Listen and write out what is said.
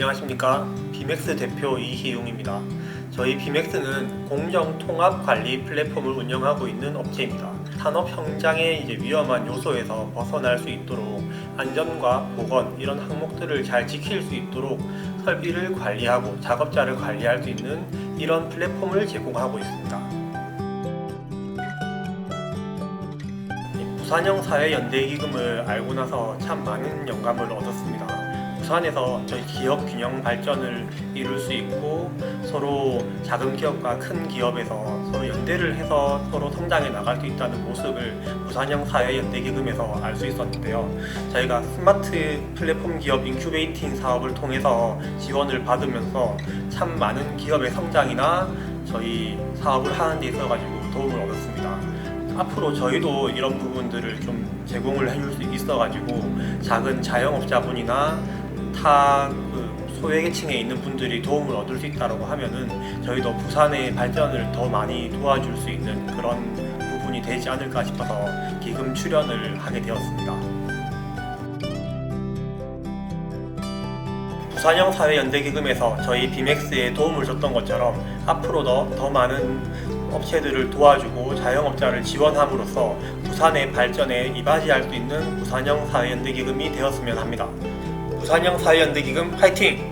안녕하십니까 비맥스 대표 이희용입니다. 저희 비맥스는 공정 통합 관리 플랫폼을 운영하고 있는 업체입니다. 산업 현장의 이제 위험한 요소에서 벗어날 수 있도록 안전과 보건 이런 항목들을 잘 지킬 수 있도록 설비를 관리하고 작업자를 관리할 수 있는 이런 플랫폼을 제공하고 있습니다. 부산형 사회연대기금을 알고 나서 참 많은 영감을 얻었습니다. 부산에서 저희 기업 균형 발전을 이룰 수 있고 서로 작은 기업과 큰 기업에서 서로 연대를 해서 서로 성장해 나갈 수 있다는 모습을 부산형 사회연대기금에서 알 수 있었는데요. 저희가 스마트 플랫폼 기업 인큐베이팅 사업을 통해서 지원을 받으면서 참 많은 기업의 성장이나 저희 사업을 하는 데 있어 가지고 도움을 얻었습니다. 앞으로 저희도 이런 부분들을 좀 제공을 해줄 수 있어가지고 작은 자영업자분이나 타그 소외계층에 있는 분들이 도움을 얻을 수 있다고 하면은 저희도 부산의 발전을 더 많이 도와줄 수 있는 그런 부분이 되지 않을까 싶어서 기금 출연을 하게 되었습니다. 부산형 사회연대기금에서 저희 비맥스에 도움을 줬던 것처럼 앞으로도 더 많은 업체들을 도와주고 자영업자를 지원함으로써 부산의 발전에 이바지할 수 있는 부산형 사회연대기금이 되었으면 합니다. 부산형 사회연대기금 파이팅!